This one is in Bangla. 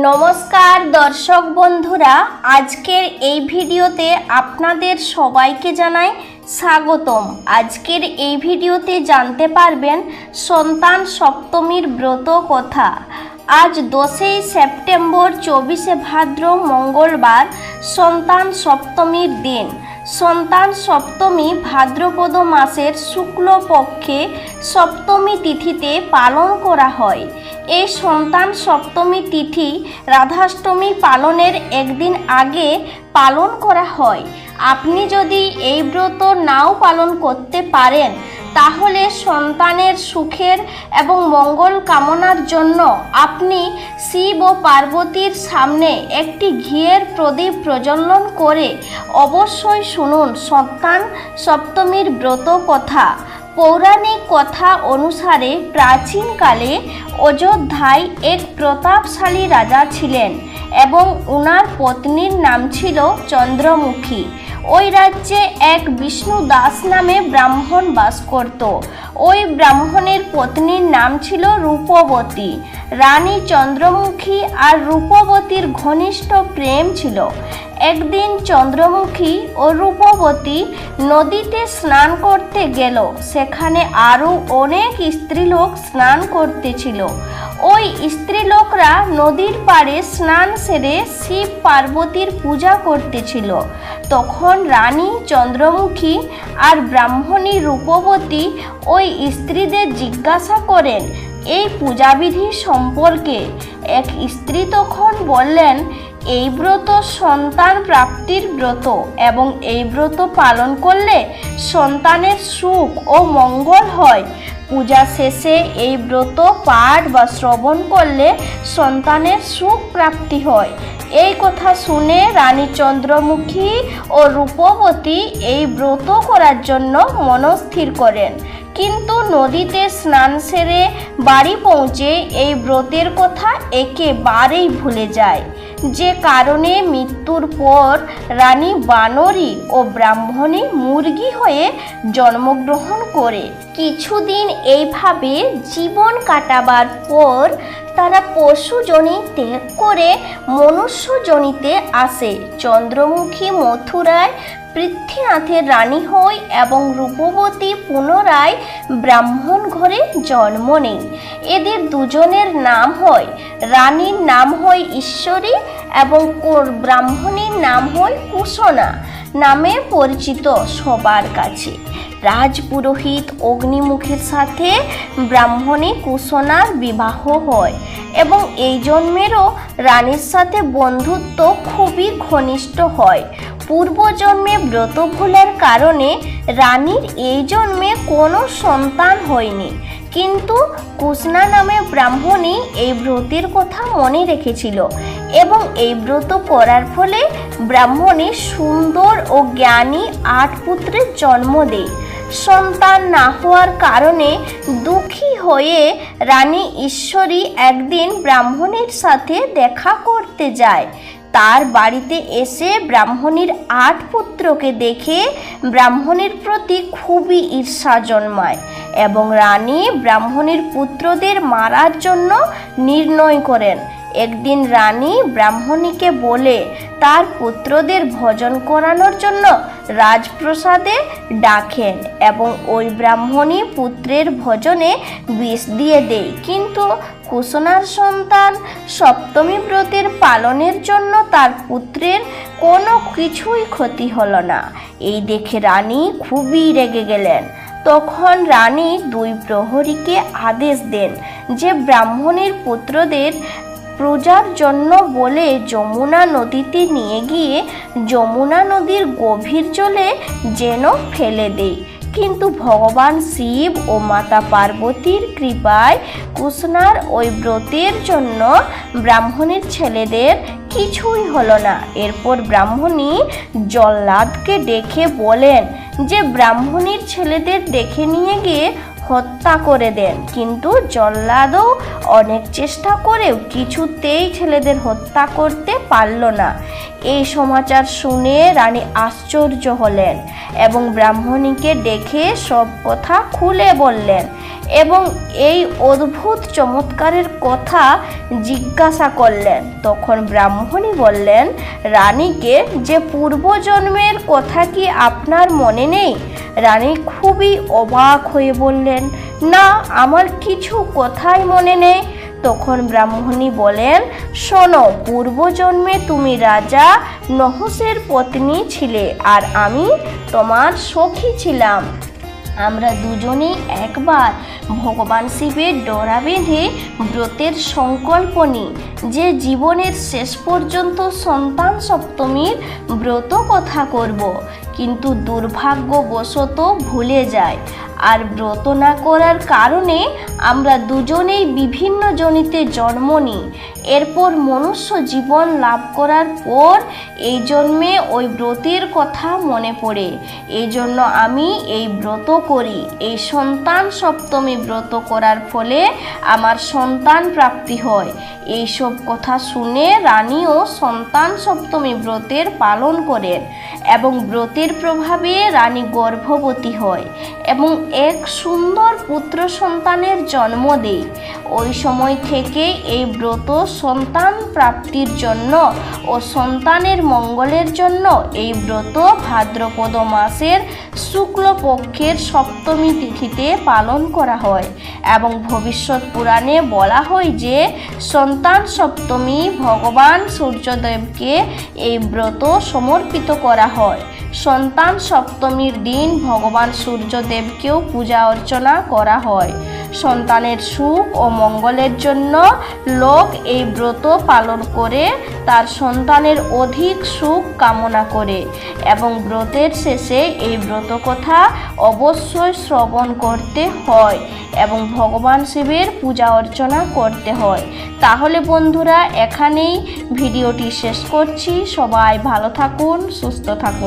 নমস্কার, দর্শক বন্ধুরা। আজকের এই ভিডিওতে আপনাদের সবাইকে জানাই স্বাগতম। আজকের এই ভিডিওতে জানতে পারবেন সন্তান সপ্তমীর ব্রত কথা। আজ দশই সেপ্টেম্বর, চব্বিশে ভাদ্র, মঙ্গলবার সন্তান সপ্তমীর দিন। সন্তান সপ্তমী ভাদ্রপদ মাসের শুক্লপক্ষে সপ্তমী তিথিতে পালন করা হয়। এই সন্তান সপ্তমী তিথি রাধাষ্টমী পালনের একদিন আগে পালন করা হয়। আপনি যদি এই ব্রত নাও পালন করতে পারেন, তাহলে সন্তানের সুখের এবং মঙ্গল কামনার জন্য আপনি শিব ও পার্বতীর সামনে একটি ঘিয়ের প্রদীপ প্রজ্বলন করে অবশ্যই শুনুন সন্তান সপ্তমীর ব্রত কথা। পৌরাণিক কথা অনুসারে প্রাচীনকালে অযোধ্যায় এক প্রতাপশালী রাজা ছিলেন এবং উনার পত্নীর নাম ছিল চন্দ্রমুখী। ওই রাজ্যে এক বিষ্ণু দাস নামে ব্রাহ্মণ বাস করত। ওই ব্রাহ্মণের পত্নীর নাম ছিল রূপবতী। রানী চন্দ্রমুখী আর রূপবতীর ঘনিষ্ঠ প্রেম ছিল। একদিন চন্দ্রমুখী ও রূপবতী নদীতে স্নান করতে গেল। সেখানে আরও অনেক স্ত্রীলোক স্নান করতেছিল। ওই স্ত্রীলোকরা নদীর পাড়ে স্নান সেরে শিব পার্বতীর পূজা করতেছিল। তখন রানী, চন্দ্রমুখী আর ব্রাহ্মণী রূপবতী ওই স্ত্রীদের জিজ্ঞাসা করেন, এই পূজাবিধি সম্পর্কে? এক স্ত্রী তখন বললেন এই ব্রত সন্তান প্রাপ্তির ব্রত এবং এই ব্রত পালন করলে সন্তানের সুখ ও মঙ্গল হয়। পূজা শেষে এই ব্রত পাঠ বা শ্রবণ করলে সন্তানের সুখ প্রাপ্তি হয়। এই কথা শুনে রানী চন্দ্রমুখী ও রূপবতী এই ব্রত করার জন্য মনস্থির করেন। কিন্তু নদীতে স্নান সেরে বাড়ি পৌঁছে এই ব্রতের কথা একেবারেই ভুলে যায়। যে কারণে মৃত্যুর পর রানী বানরী ও ব্রাহ্মণী মুরগি হয়ে জন্মগ্রহণ করে। কিছুদিন এইভাবে জীবন কাটাবার পর তারা পশুজনিতে করে মনুষ্যজনিতে আসে। চন্দ্রমুখী মথুরায় পৃথ্বীনাথের রানী হয় এবং রূপবতী পুনরায় ব্রাহ্মণ ঘরে জন্ম নেই। এদের দুজনের নাম হয় রানীর নাম হয় ঈশ্বরী এবং ব্রাহ্মণীর নাম হয় কুশনা নামে পরিচিত সবার কাছে। রাজপুরোহিত অগ্নিমুখের সাথে ব্রাহ্মণী কুশনার বিবাহ হয় এবং এই জন্মেরও রানীর সাথে বন্ধুত্ব খুবই ঘনিষ্ঠ হয়। পূর্বজন্মে ব্রত ভুলের কারণে রানীর এই জন্মে কোনো সন্তান হয়নি। কিন্তু কুসনা নামে ব্রাহ্মণী এই ব্রতের কথা মনে রেখেছিল এবং এই ব্রত করার ফলে ব্রাহ্মণী সুন্দর ও জ্ঞানী আট পুত্রের জন্ম দেয়। সন্তান না হওয়ার কারণে দুঃখী হয়ে রানী ঈশ্বরী একদিন ব্রাহ্মণের সাথে দেখা করতে যায়। তার বাড়িতে এসে ব্রাহ্মণীর আট পুত্রকে দেখে ব্রাহ্মণীর প্রতি খুবই ঈর্ষা জন্মায় এবং রানী ব্রাহ্মণীর পুত্রদের মারার জন্য নির্ণয় করেন। একদিন রানী ব্রাহ্মণীকে বলে, তার পুত্রদের ভজন করানোর জন্য রাজপ্রসাদে ডাকেন এবং ওই ব্রাহ্মণী পুত্রের ভজনে বিষ দিয়ে দেয়। কিন্তু কুসনার সন্তান সপ্তমী ব্রতের পালনের জন্য তার পুত্রের কোনো কিছুই ক্ষতি হলো না। এই দেখে রানী খুবই রেগে গেলেন। তখন রানী দুই প্রহরীকে আদেশ দেন যে, ব্রাহ্মণের পুত্রদের পূজার জন্য বলে যমুনা নদীতে নিয়ে গিয়ে যমুনা নদীর গভীর জলে যেন ফেলে দেয়। কিন্তু ভগবান শিব ও মাতা পার্বতীর কৃপায় কুসনার ওই ব্রতের জন্য ব্রাহ্মণের ছেলেদের কিছুই হলো না। এরপর ব্রাহ্মণী জল্লাদকে ডেকে বলেন যে, ব্রাহ্মণীর ছেলেদের দেখে নিয়ে গিয়ে হত্যা করে দেন। কিন্তু জল্লাদও অনেক চেষ্টা করেও কিছুতেই ছেলেদের হত্যা করতে পারল না। এই সমাচার শুনে রানী আশ্চর্য হলেন এবং ব্রাহ্মণীকে ডেকে সব কথা খুলে বললেন এবং এই অদ্ভুত চমৎকারের কথা জিজ্ঞাসা করলেন। তখন ব্রাহ্মণী বললেন, রানীকে যে পূর্বজন্মের কথা কি আপনার মনে নেই? রানী খুবই অবাক হয়ে বললেন, না, আমার কিছু কথাই মনে নেই। তখন ব্রাহ্মণী বলেন, শোনো, পূর্বজন্মে তুমি রাজা নহসের পত্নী ছিলে আর আমি তোমার সখী ছিলাম। আমরা দুজনেই একবার ভগবান শিবের ডোরা বেঁধে ব্রতের সংকল্প নিই। যে জীবনের শেষ পর্যন্ত সন্তান সপ্তমীর ব্রত কথা করব। কিন্তু দুর্ভাগ্যবশত ভুলে যায়। আর ব্রত না করার কারণে আমরা দুজনেই বিভিন্ন জনিতে জন্ম নিই। এরপর মনুষ্য জীবন লাভ করার পর এই জন্মে ওই ব্রতের কথা মনে পড়ে। এই জন্য আমি এই ব্রত করি। এই সন্তান সপ্তমী ব্রত করার ফলে আমার সন্তান প্রাপ্তি হয়। এইসব কথা শুনে রানীও সন্তান সপ্তমী ব্রতের পালন করেন এবং ব্রতের প্রভাবে রানী গর্ভবতী হয় এবং এক সুন্দর পুত্র সন্তানের জন্ম দেয়। ওই সময় থেকে এই ব্রত সন্তান প্রাপ্তির জন্য ও সন্তানের মঙ্গলের জন্য এই ব্রত ভাদ্রপদ মাসের শুক্লপক্ষের সপ্তমী তিথিতে পালন করা হয় এবং ভবিষ্যৎ পুরাণে বলা হয় যে সন্তান সপ্তমী ভগবান সূর্যদেবকে এই ব্রত সমর্পিত করা হয়। সন্তান সপ্তমীর দিন ভগবান সূর্যদেবকেও পূজা অর্চনা করা হয়। সন্তানের সুখ ও মঙ্গলের জন্য লোক এই ব্রত পালন করে, তার সন্তানের অধিক সুখ কামনা করে এবং ব্রতের শেষে এই ব্রত কথা অবশ্যই শ্রবণ করতে হয় এবং ভগবান শিবের পূজা অর্চনা করতে হয়। তাহলে বন্ধুরা, এখানেই ভিডিওটি শেষ করছি। সবাই ভালো থাকুন, সুস্থ থাকুন।